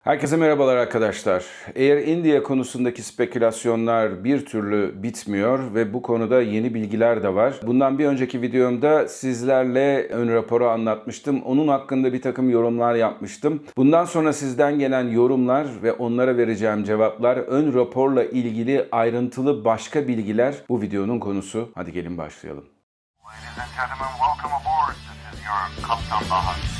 Herkese merhabalar arkadaşlar. Air India konusundaki spekülasyonlar bir türlü bitmiyor ve bu konuda yeni bilgiler de var. Bundan bir önceki videomda sizlerle ön raporu anlatmıştım. Onun hakkında bir takım yorumlar yapmıştım. Bundan sonra sizden gelen yorumlar ve onlara vereceğim cevaplar, ön raporla ilgili ayrıntılı başka bilgiler bu videonun konusu. Hadi gelin başlayalım. Ladies and gentlemen, welcome aboard. This is your.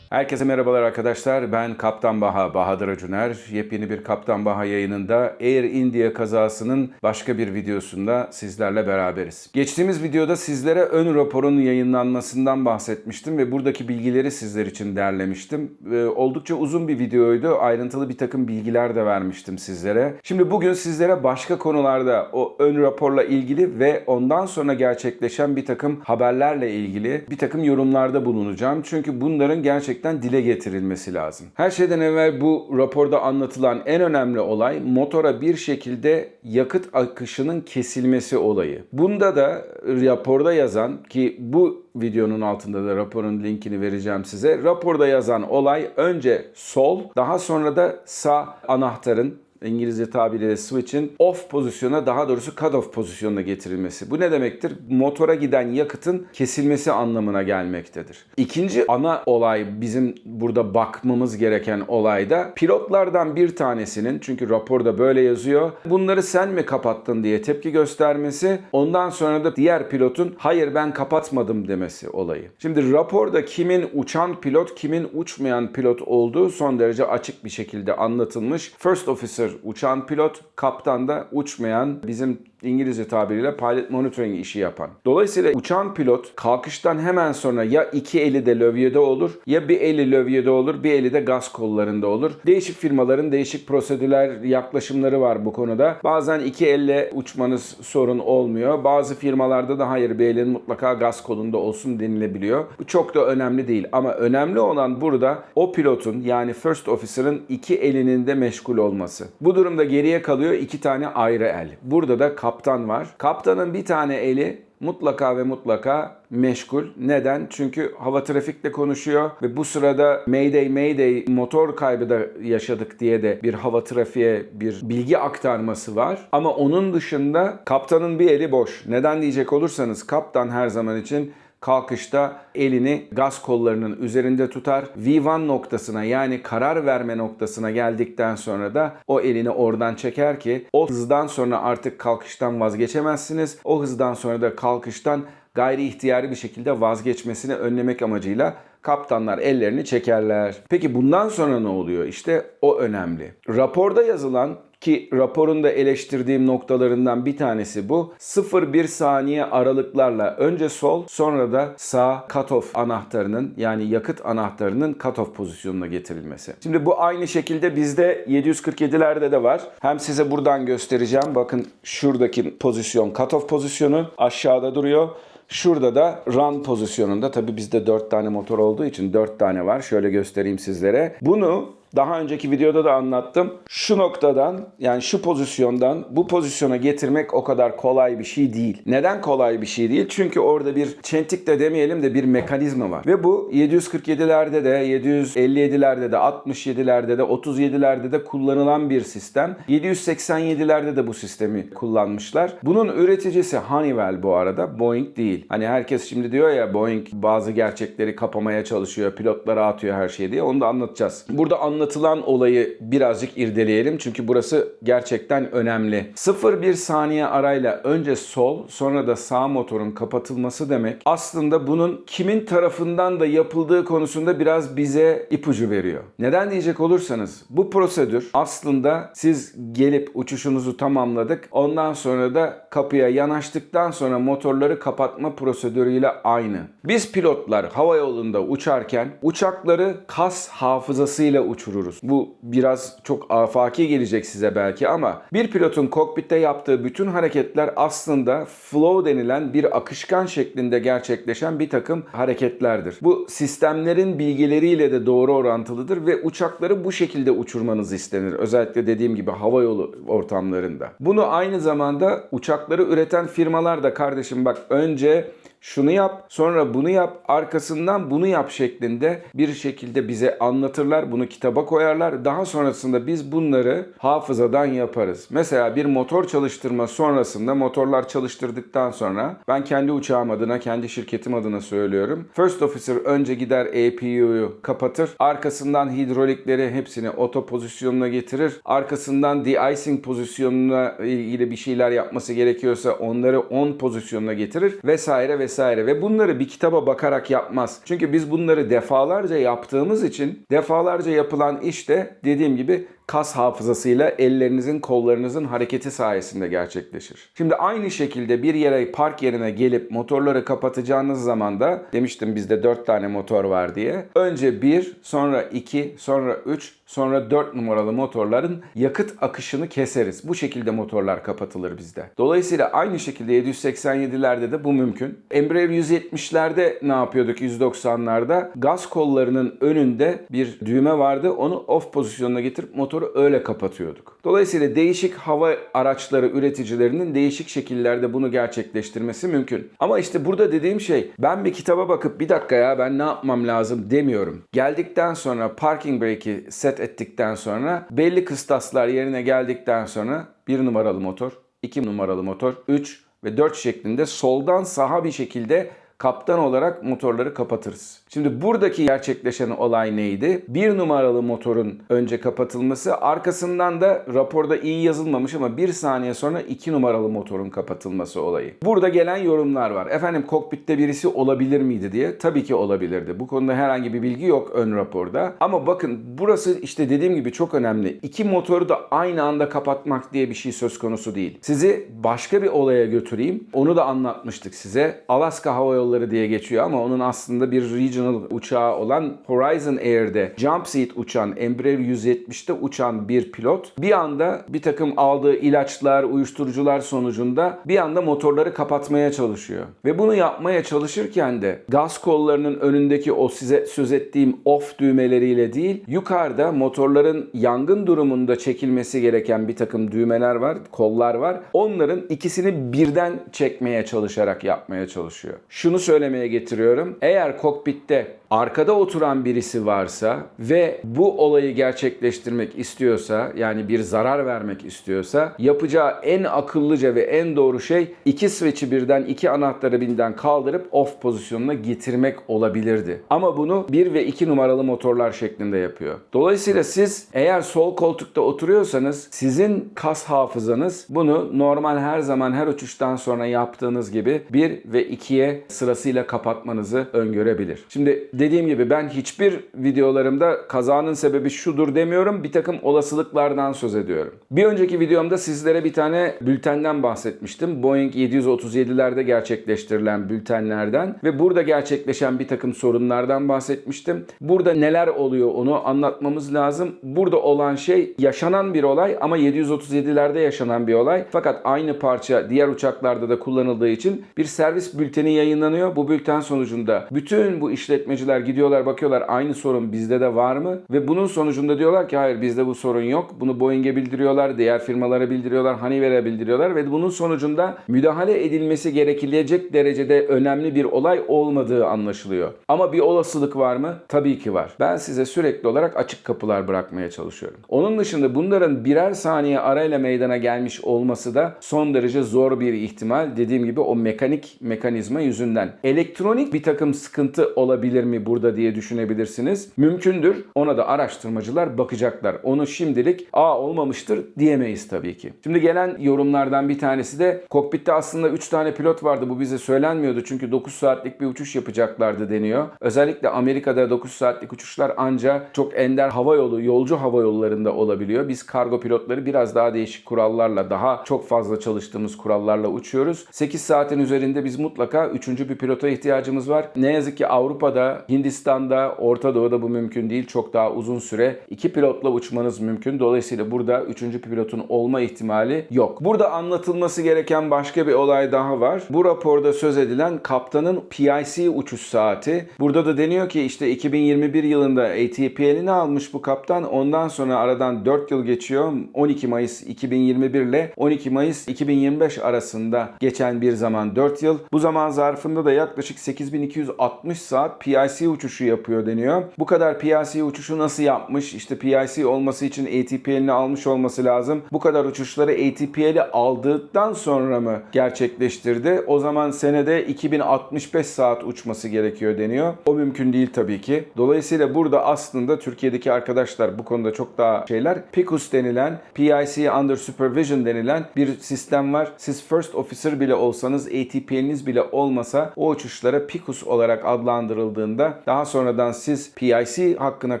Herkese merhabalar arkadaşlar. Ben Kaptan Baha, Bahadır Acuner. Yepyeni bir Kaptan Baha yayınında Air India kazasının başka bir videosunda sizlerle beraberiz. Geçtiğimiz videoda sizlere ön raporun yayınlanmasından bahsetmiştim ve buradaki bilgileri sizler için derlemiştim. Ee, Oldukça uzun bir videoydu. Ayrıntılı bir takım bilgiler de vermiştim sizlere. Şimdi bugün sizlere başka konularda o ön raporla ilgili ve ondan sonra gerçekleşen bir takım haberlerle ilgili bir takım yorumlarda bulunacağım. Çünkü bunların gerçekten dile getirilmesi lazım. Her şeyden evvel bu raporda anlatılan en önemli olay motora bir şekilde yakıt akışının kesilmesi olayı. Bunda da raporda yazan ki bu videonun altında da raporun linkini vereceğim size. Raporda yazan olay önce sol, daha sonra da sağ anahtarın İngilizce tabiriyle switch'in off pozisyona daha doğrusu cut off pozisyonuna getirilmesi. Bu ne demektir? Motora giden yakıtın kesilmesi anlamına gelmektedir. İkinci ana olay bizim burada bakmamız gereken olayda pilotlardan bir tanesinin çünkü raporda böyle yazıyor. Bunları sen mi kapattın diye tepki göstermesi. Ondan sonra da diğer pilotun hayır ben kapatmadım demesi olayı. Şimdi raporda kimin uçan pilot, kimin uçmayan pilot olduğu son derece açık bir şekilde anlatılmış. First officer uçan pilot, kaptan da uçmayan bizim İngilizce tabiriyle pilot monitoring işi yapan. Dolayısıyla uçan pilot kalkıştan hemen sonra ya iki eli de lövyede olur ya bir eli lövyede olur bir eli de gaz kollarında olur. Değişik firmaların değişik prosedürler yaklaşımları var bu konuda. Bazen iki elle uçmanız sorun olmuyor. Bazı firmalarda da hayır bir elin mutlaka gaz kolunda olsun denilebiliyor. Bu çok da önemli değil ama önemli olan burada o pilotun yani first officer'ın iki elinin de meşgul olması. Bu durumda geriye kalıyor iki tane ayrı el. Burada da kaptan var. Kaptanın bir tane eli mutlaka ve mutlaka meşgul. Neden? Çünkü hava trafikle konuşuyor ve bu sırada Mayday Mayday motor kaybı da yaşadık diye de bir hava trafiğe bir bilgi aktarması var. Ama onun dışında kaptanın bir eli boş. Neden diyecek olursanız kaptan her zaman için kalkışta elini gaz kollarının üzerinde tutar. V1 noktasına yani karar verme noktasına geldikten sonra da o elini oradan çeker ki o hızdan sonra artık kalkıştan vazgeçemezsiniz. O hızdan sonra da kalkıştan gayri ihtiyari bir şekilde vazgeçmesini önlemek amacıyla kaptanlar ellerini çekerler. Peki bundan sonra ne oluyor? İşte o önemli. Raporda yazılan ki raporun da eleştirdiğim noktalarından bir tanesi bu. 0-1 saniye aralıklarla önce sol sonra da sağ cutoff anahtarının yani yakıt anahtarının cutoff pozisyonuna getirilmesi. Şimdi bu aynı şekilde bizde 747'lerde de var. Hem size buradan göstereceğim. Bakın şuradaki pozisyon cutoff pozisyonu aşağıda duruyor. Şurada da run pozisyonunda tabi bizde 4 tane motor olduğu için 4 tane var. Şöyle göstereyim sizlere. Bunu daha önceki videoda da anlattım. Şu noktadan yani şu pozisyondan bu pozisyona getirmek o kadar kolay bir şey değil. Neden kolay bir şey değil? Çünkü orada bir çentik de demeyelim de bir mekanizma var. Ve bu 747'lerde de 757'lerde de 67'lerde de 37'lerde de kullanılan bir sistem. 787'lerde de bu sistemi kullanmışlar. Bunun üreticisi Honeywell bu arada. Boeing değil. Hani herkes şimdi diyor ya Boeing bazı gerçekleri kapamaya çalışıyor. Pilotlara atıyor her şeyi diye. Onu da anlatacağız. Burada anlatılan olayı birazcık irdeleyelim. Çünkü burası gerçekten önemli. 0-1 saniye arayla önce sol sonra da sağ motorun kapatılması demek aslında bunun kimin tarafından da yapıldığı konusunda biraz bize ipucu veriyor. Neden diyecek olursanız bu prosedür aslında siz gelip uçuşunuzu tamamladık. Ondan sonra da kapıya yanaştıktan sonra motorları kapatma prosedürüyle aynı. Biz pilotlar hava yolunda uçarken uçakları kas hafızasıyla uçururuz. Bu biraz çok afaki gelecek size belki ama bir pilotun kokpitte yaptığı bütün hareketler aslında flow denilen bir akışkan şeklinde gerçekleşen bir takım hareketlerdir. Bu sistemlerin bilgileriyle de doğru orantılıdır ve uçakları bu şekilde uçurmanız istenir. Özellikle dediğim gibi hava yolu ortamlarında. Bunu aynı zamanda uçakları üreten firmalar da kardeşim bak önce şunu yap, sonra bunu yap, arkasından bunu yap şeklinde bir şekilde bize anlatırlar. Bunu kitaba koyarlar. Daha sonrasında biz bunları hafızadan yaparız. Mesela bir motor çalıştırma sonrasında motorlar çalıştırdıktan sonra ben kendi uçağım adına, kendi şirketim adına söylüyorum. First officer önce gider APU'yu kapatır. Arkasından hidrolikleri hepsini oto pozisyonuna getirir. Arkasından de-icing pozisyonuna ilgili bir şeyler yapması gerekiyorsa onları on pozisyonuna getirir vesaire vesaire ve bunları bir kitaba bakarak yapmaz. Çünkü biz bunları defalarca yaptığımız için defalarca yapılan iş de dediğim gibi kas hafızasıyla ellerinizin kollarınızın hareketi sayesinde gerçekleşir. Şimdi aynı şekilde bir yere park yerine gelip motorları kapatacağınız zaman da demiştim bizde 4 tane motor var diye. Önce 1, sonra 2, sonra 3, sonra 4 numaralı motorların yakıt akışını keseriz. Bu şekilde motorlar kapatılır bizde. Dolayısıyla aynı şekilde 787'lerde de bu mümkün. Embraer 170'lerde ne yapıyorduk 190'larda? Gaz kollarının önünde bir düğme vardı. Onu off pozisyonuna getirip motoru öyle kapatıyorduk. Dolayısıyla değişik hava araçları üreticilerinin değişik şekillerde bunu gerçekleştirmesi mümkün. Ama işte burada dediğim şey ben bir kitaba bakıp bir dakika ya ben ne yapmam lazım demiyorum. Geldikten sonra parking brake'i set ettikten sonra belli kıstaslar yerine geldikten sonra bir numaralı motor, iki numaralı motor, 3 ve 4 şeklinde soldan sağa bir şekilde kaptan olarak motorları kapatırız. Şimdi buradaki gerçekleşen olay neydi? Bir numaralı motorun önce kapatılması, arkasından da raporda iyi yazılmamış ama bir saniye sonra iki numaralı motorun kapatılması olayı. Burada gelen yorumlar var. Efendim kokpitte birisi olabilir miydi diye. Tabii ki olabilirdi. Bu konuda herhangi bir bilgi yok ön raporda. Ama bakın burası işte dediğim gibi çok önemli. İki motoru da aynı anda kapatmak diye bir şey söz konusu değil. Sizi başka bir olaya götüreyim. Onu da anlatmıştık size. Alaska Hava Yolları diye geçiyor ama onun aslında bir regional uçağı olan Horizon Air'de jump seat uçan Embraer 170'te uçan bir pilot bir anda bir takım aldığı ilaçlar, uyuşturucular sonucunda bir anda motorları kapatmaya çalışıyor. Ve bunu yapmaya çalışırken de gaz kollarının önündeki o size söz ettiğim off düğmeleriyle değil, yukarıda motorların yangın durumunda çekilmesi gereken bir takım düğmeler var, kollar var. Onların ikisini birden çekmeye çalışarak yapmaya çalışıyor. Şunu söylemeye getiriyorum. Eğer kokpitte Até arkada oturan birisi varsa ve bu olayı gerçekleştirmek istiyorsa yani bir zarar vermek istiyorsa yapacağı en akıllıca ve en doğru şey iki switch'i birden iki anahtarı birden kaldırıp off pozisyonuna getirmek olabilirdi. Ama bunu 1 ve 2 numaralı motorlar şeklinde yapıyor. Dolayısıyla siz eğer sol koltukta oturuyorsanız sizin kas hafızanız bunu normal her zaman her uçuştan sonra yaptığınız gibi 1 ve 2'ye sırasıyla kapatmanızı öngörebilir. Şimdi dediğim gibi ben hiçbir videolarımda kazanın sebebi şudur demiyorum. Bir takım olasılıklardan söz ediyorum. Bir önceki videomda sizlere bir tane bültenden bahsetmiştim. Boeing 737'lerde gerçekleştirilen bültenlerden ve burada gerçekleşen bir takım sorunlardan bahsetmiştim. Burada neler oluyor onu anlatmamız lazım. Burada olan şey yaşanan bir olay ama 737'lerde yaşanan bir olay. Fakat aynı parça diğer uçaklarda da kullanıldığı için bir servis bülteni yayınlanıyor. Bu bülten sonucunda bütün bu işletmeciler gidiyorlar bakıyorlar aynı sorun bizde de var mı? Ve bunun sonucunda diyorlar ki hayır bizde bu sorun yok. Bunu Boeing'e bildiriyorlar, diğer firmalara bildiriyorlar, Honeywell'e bildiriyorlar ve bunun sonucunda müdahale edilmesi gerekilecek derecede önemli bir olay olmadığı anlaşılıyor. Ama bir olasılık var mı? Tabii ki var. Ben size sürekli olarak açık kapılar bırakmaya çalışıyorum. Onun dışında bunların birer saniye arayla meydana gelmiş olması da son derece zor bir ihtimal. Dediğim gibi o mekanik mekanizma yüzünden. Elektronik bir takım sıkıntı olabilir mi burada diye düşünebilirsiniz. Mümkündür. Ona da araştırmacılar bakacaklar. Onu şimdilik aa olmamıştır diyemeyiz tabii ki. Şimdi gelen yorumlardan bir tanesi de kokpitte aslında 3 tane pilot vardı. Bu bize söylenmiyordu. Çünkü 9 saatlik bir uçuş yapacaklardı deniyor. Özellikle Amerika'da 9 saatlik uçuşlar ancak çok ender hava yolu, yolcu hava yollarında olabiliyor. Biz kargo pilotları biraz daha değişik kurallarla, daha çok fazla çalıştığımız kurallarla uçuyoruz. 8 saatin üzerinde biz mutlaka 3. bir pilota ihtiyacımız var. Ne yazık ki Avrupa'da, Hindistan'da, Orta Doğu'da bu mümkün değil. Çok daha uzun süre iki pilotla uçmanız mümkün. Dolayısıyla burada 3. pilotun olma ihtimali yok. Burada anlatılması gereken başka bir olay daha var. Bu raporda söz edilen kaptanın PIC uçuş saati. Burada da deniyor ki işte 2021 yılında ATPL'ini almış bu kaptan. Ondan sonra aradan 4 yıl geçiyor. 12 Mayıs 2021 ile 12 Mayıs 2025 arasında geçen bir zaman 4 yıl. Bu zaman zarfında da yaklaşık 8260 saat PIC uçuşu yapıyor deniyor. Bu kadar PIC uçuşu nasıl yapmış? İşte PIC olması için ATPL'ini almış olması lazım. Bu kadar uçuşları ATPL'i aldıktan sonra mı gerçekleştirdi? O zaman senede 2065 saat uçması gerekiyor deniyor. O mümkün değil tabii ki. Dolayısıyla burada aslında Türkiye'deki arkadaşlar bu konuda çok daha şeyler. PICUS denilen, PIC Under Supervision denilen bir sistem var. Siz First Officer bile olsanız, ATP'niz bile olmasa o uçuşlara PICUS olarak adlandırıldığında daha sonradan siz PIC hakkına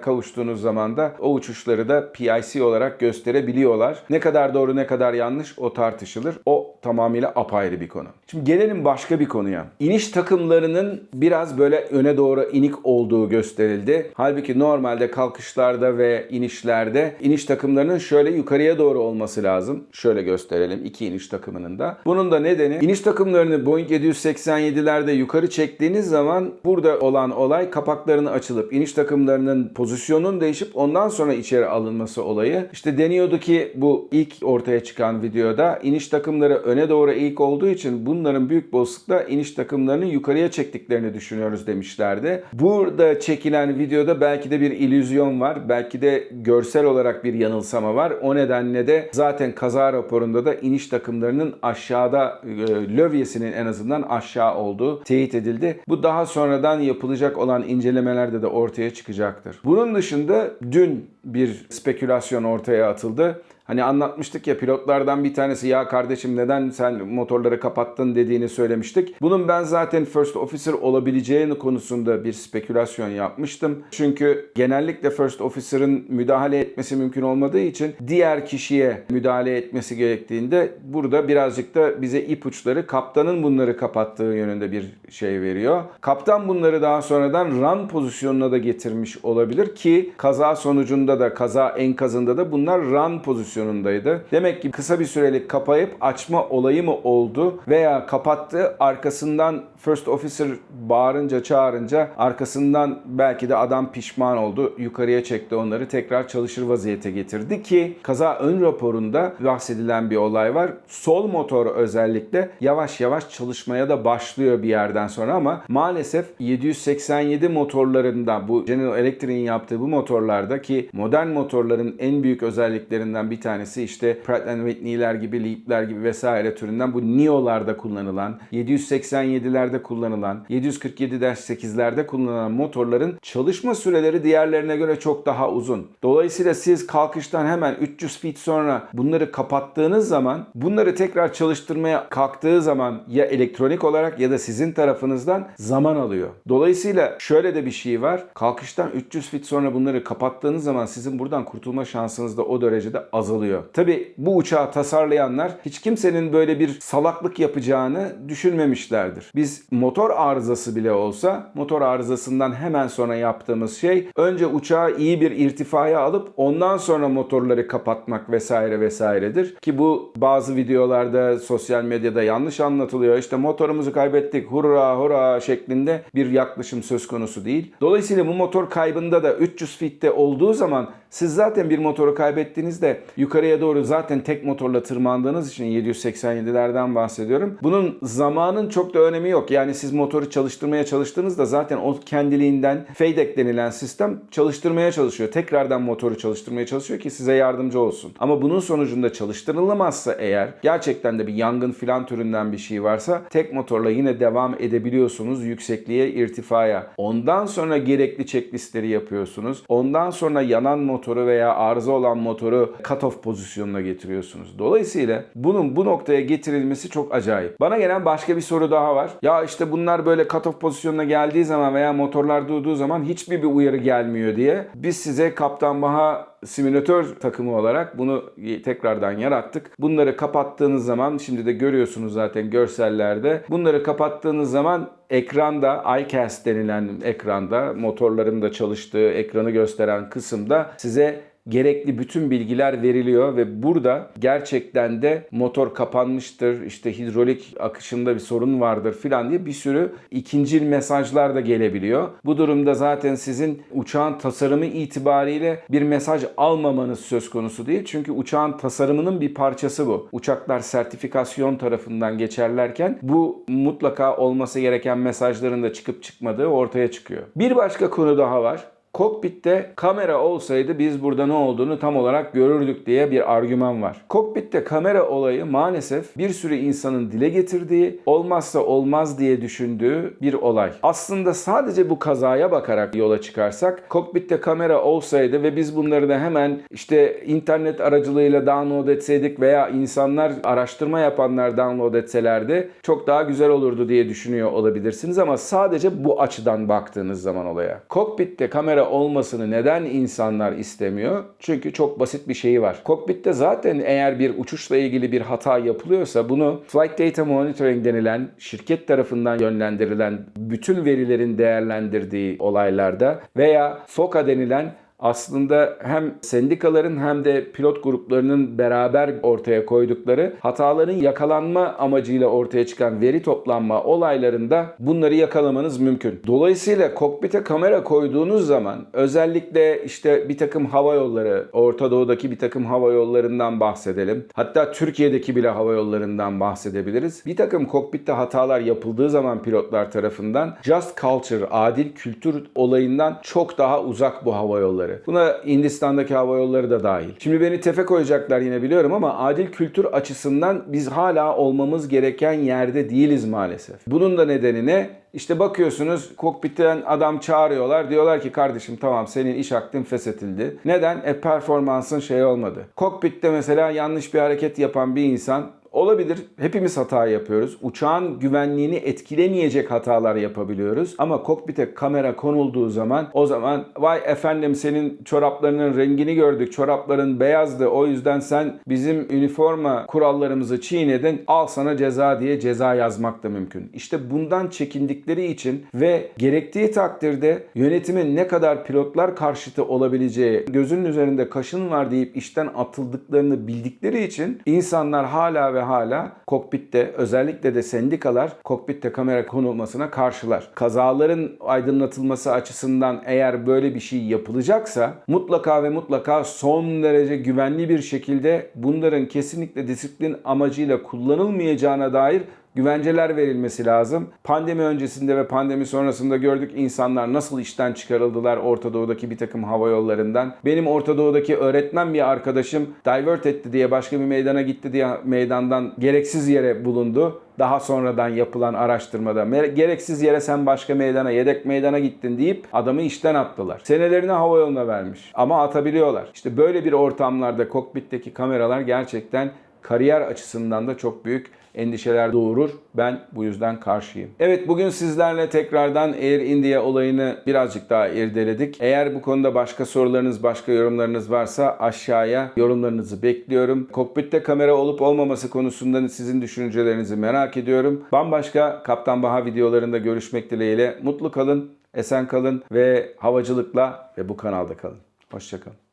kavuştuğunuz zaman da o uçuşları da PIC olarak gösterebiliyorlar. Ne kadar doğru ne kadar yanlış o tartışılır. O tamamıyla apayrı bir konu. Şimdi gelelim başka bir konuya. İniş takımlarının biraz böyle öne doğru inik olduğu gösterildi. Halbuki normalde kalkışlarda ve inişlerde iniş takımlarının şöyle yukarıya doğru olması lazım. Şöyle gösterelim iki iniş takımının da. Bunun da nedeni iniş takımlarını Boeing 787'lerde yukarı çektiğiniz zaman burada olan olay kapaklarının açılıp iniş takımlarının pozisyonun değişip ondan sonra içeri alınması olayı. İşte deniyordu ki bu ilk ortaya çıkan videoda iniş takımları öne doğru eğik olduğu için bunların büyük olasılıkla iniş takımlarını yukarıya çektiklerini düşünüyoruz demişlerdi. Burada çekilen videoda belki de bir illüzyon var. Belki de görsel olarak bir yanılsama var. O nedenle de zaten kaza raporunda da iniş takımlarının aşağıda e, lövyesinin en azından aşağı olduğu teyit edildi. Bu daha sonradan yapılacak olan incelemelerde de ortaya çıkacaktır. Bunun dışında dün bir spekülasyon ortaya atıldı. Hani anlatmıştık ya pilotlardan bir tanesi ya kardeşim neden sen motorları kapattın dediğini söylemiştik. Bunun ben zaten first officer olabileceğini konusunda bir spekülasyon yapmıştım. Çünkü genellikle first officer'ın müdahale etmesi mümkün olmadığı için diğer kişiye müdahale etmesi gerektiğinde burada birazcık da bize ipuçları kaptanın bunları kapattığı yönünde bir şey veriyor. Kaptan bunları daha sonradan run pozisyonuna da getirmiş olabilir ki kaza sonucunda da kaza enkazında da bunlar run pozisyonundaydı. Demek ki kısa bir sürelik kapayıp açma olayı mı oldu veya kapattı arkasından first officer bağırınca çağırınca arkasından belki de adam pişman oldu. Yukarıya çekti onları tekrar çalışır vaziyete getirdi ki kaza ön raporunda bahsedilen bir olay var. Sol motor özellikle yavaş yavaş çalışmaya da başlıyor bir yerden sonra ama maalesef 787 motorlarında bu General Electric'in yaptığı bu motorlarda ki modern motorların en büyük özelliklerinden bir tanesi işte Pratt Whitney'ler gibi, Leap'ler gibi vesaire türünden bu NIO'larda kullanılan, 787'lerde kullanılan, 747-8'lerde kullanılan motorların çalışma süreleri diğerlerine göre çok daha uzun. Dolayısıyla siz kalkıştan hemen 300 feet sonra bunları kapattığınız zaman bunları tekrar çalıştırmaya kalktığı zaman ya elektronik olarak ya da sizin tarafınızdan zaman alıyor. Dolayısıyla şöyle de bir şey var. Kalkıştan 300 feet sonra bunları kapattığınız zaman sizin buradan kurtulma şansınız da o derecede azalıyor. Tabi bu uçağı tasarlayanlar hiç kimsenin böyle bir salaklık yapacağını düşünmemişlerdir. Biz motor arızası bile olsa motor arızasından hemen sonra yaptığımız şey önce uçağı iyi bir irtifaya alıp ondan sonra motorları kapatmak vesaire vesairedir. Ki bu bazı videolarda sosyal medyada yanlış anlatılıyor. İşte motorumuzu kaybettik hurra hurra şeklinde bir yaklaşım söz konusu değil. Dolayısıyla bu motor kaybında da 300 fitte olduğu zaman siz zaten bir motoru kaybettiğinizde yukarıya doğru zaten tek motorla tırmandığınız için 787'lerden bahsediyorum. Bunun zamanın çok da önemi yok. Yani siz motoru çalıştırmaya çalıştığınızda zaten o kendiliğinden FADEC denilen sistem çalıştırmaya çalışıyor. Tekrardan motoru çalıştırmaya çalışıyor ki size yardımcı olsun. Ama bunun sonucunda çalıştırılamazsa eğer gerçekten de bir yangın filan türünden bir şey varsa tek motorla yine devam edebiliyorsunuz yüksekliğe, irtifaya. Ondan sonra gerekli checklistleri yapıyorsunuz. Ondan sonra yanan motoru veya arıza olan motoru cut-off pozisyonuna getiriyorsunuz. Dolayısıyla bunun bu noktaya getirilmesi çok acayip. Bana gelen başka bir soru daha var. Ya işte bunlar böyle cut-off pozisyonuna geldiği zaman veya motorlar durduğu zaman hiçbir bir uyarı gelmiyor diye biz size Kaptan Baha simülatör takımı olarak bunu tekrardan yarattık. Bunları kapattığınız zaman şimdi de görüyorsunuz zaten görsellerde. Bunları kapattığınız zaman ekranda iCast denilen ekranda motorların da çalıştığı ekranı gösteren kısımda size gerekli bütün bilgiler veriliyor ve burada gerçekten de motor kapanmıştır, işte hidrolik akışında bir sorun vardır filan diye bir sürü ikincil mesajlar da gelebiliyor. Bu durumda zaten sizin uçağın tasarımı itibariyle bir mesaj almamanız söz konusu değil. Çünkü uçağın tasarımının bir parçası bu. Uçaklar sertifikasyon tarafından geçerlerken bu mutlaka olması gereken mesajların da çıkıp çıkmadığı ortaya çıkıyor. Bir başka konu daha var. Kokpitte kamera olsaydı biz burada ne olduğunu tam olarak görürdük diye bir argüman var. Kokpitte kamera olayı maalesef bir sürü insanın dile getirdiği, olmazsa olmaz diye düşündüğü bir olay. Aslında sadece bu kazaya bakarak yola çıkarsak, kokpitte kamera olsaydı ve biz bunları da hemen işte internet aracılığıyla download etseydik veya insanlar araştırma yapanlar download etselerdi çok daha güzel olurdu diye düşünüyor olabilirsiniz ama sadece bu açıdan baktığınız zaman olaya. Kokpitte kamera olmasını neden insanlar istemiyor? Çünkü çok basit bir şeyi var. Kokpitte zaten eğer bir uçuşla ilgili bir hata yapılıyorsa bunu Flight Data Monitoring denilen şirket tarafından yönlendirilen bütün verilerin değerlendirdiği olaylarda veya FOCA denilen aslında hem sendikaların hem de pilot gruplarının beraber ortaya koydukları hataların yakalanma amacıyla ortaya çıkan veri toplanma olaylarında bunları yakalamanız mümkün. Dolayısıyla kokpite kamera koyduğunuz zaman özellikle işte bir takım hava yolları, Orta Doğu'daki bir takım hava yollarından bahsedelim. Hatta Türkiye'deki bile hava yollarından bahsedebiliriz. Bir takım kokpitte hatalar yapıldığı zaman pilotlar tarafından just culture, adil kültür olayından çok daha uzak bu hava yolları. Buna Hindistan'daki hava yolları da dahil. Şimdi beni tefe koyacaklar yine biliyorum ama adil kültür açısından biz hala olmamız gereken yerde değiliz maalesef. Bunun da nedeni ne? İşte bakıyorsunuz kokpitten adam çağırıyorlar. Diyorlar ki kardeşim tamam senin iş hakkın feshedildi. Neden? E performansın şey olmadı. Kokpitte mesela yanlış bir hareket yapan bir insan Olabilir. Hepimiz hata yapıyoruz. Uçağın güvenliğini etkilemeyecek hatalar yapabiliyoruz. Ama kokpite kamera konulduğu zaman o zaman vay efendim senin çoraplarının rengini gördük. Çorapların beyazdı. O yüzden sen bizim üniforma kurallarımızı çiğnedin. Al sana ceza diye ceza yazmak da mümkün. İşte bundan çekindikleri için ve gerektiği takdirde yönetimin ne kadar pilotlar karşıtı olabileceği gözünün üzerinde kaşın var deyip işten atıldıklarını bildikleri için insanlar hala ve hala kokpitte özellikle de sendikalar kokpitte kamera konulmasına karşılar. Kazaların aydınlatılması açısından eğer böyle bir şey yapılacaksa mutlaka ve mutlaka son derece güvenli bir şekilde bunların kesinlikle disiplin amacıyla kullanılmayacağına dair güvenceler verilmesi lazım. Pandemi öncesinde ve pandemi sonrasında gördük insanlar nasıl işten çıkarıldılar Orta Doğu'daki bir takım hava yollarından. Benim Orta Doğu'daki öğretmen bir arkadaşım divert etti diye başka bir meydana gitti diye meydandan gereksiz yere bulundu. Daha sonradan yapılan araştırmada "Me- gereksiz yere sen başka meydana, yedek meydana gittin deyip adamı işten attılar. Senelerini hava yoluna vermiş ama atabiliyorlar. İşte böyle bir ortamlarda kokpitteki kameralar gerçekten kariyer açısından da çok büyük endişeler doğurur. Ben bu yüzden karşıyım. Evet bugün sizlerle tekrardan Air India olayını birazcık daha irdeledik. Eğer bu konuda başka sorularınız, başka yorumlarınız varsa aşağıya yorumlarınızı bekliyorum. Kokpitte kamera olup olmaması konusunda sizin düşüncelerinizi merak ediyorum. Bambaşka Kaptan Baha videolarında görüşmek dileğiyle. Mutlu kalın, esen kalın ve havacılıkla ve bu kanalda kalın. Hoşçakalın.